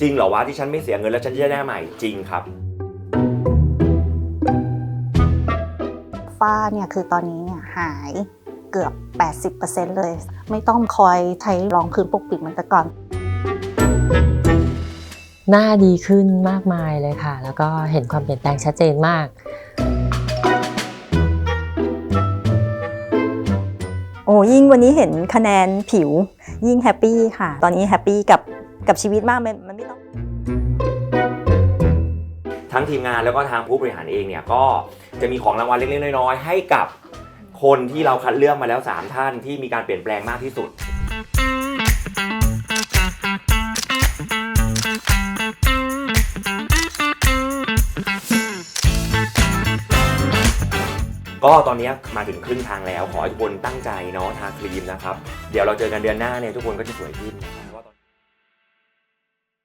จริงเหรอวะที่ฉันไม่เสียเงินแล้วฉันจะได้หน้าใหม่จริงครับ ฝ้าเนี่ยคือตอนนี้เนี่ยหายเกือบ 80%เลย ไม่ต้องคอยใช้รองพื้นปกปิดเหมือนแต่ก่อน หน้าดีขึ้นมากมายเลยค่ะ แล้วก็เห็นความเปลี่ยนแปลงชัดเจนมาก โอ้ยิ่งวันนี้เห็นคะแนนผิว ยิ่งแฮปปี้ค่ะ ตอนนี้แฮปปี้กับกับชีวิตมากมันมันไม่ต้อง ทั้งทีมงานแล้วก็ทางผู้บริหารเองเนี่ยก็จะมีของรางวัลเล็กๆน้อยๆให้กับคนที่เราคัดเลือกมาแล้ว 3 ท่านที่มีการเปลี่ยนแปลงมากที่สุด ก็ตอนนี้มาถึงครึ่งทางแล้ว ขอให้ทุกคนตั้งใจเนาะทาครีมนะครับ เดี๋ยวเราเจอกันเดือนหน้าเนี่ยทุกคนก็จะสวยขึ้นนะครับ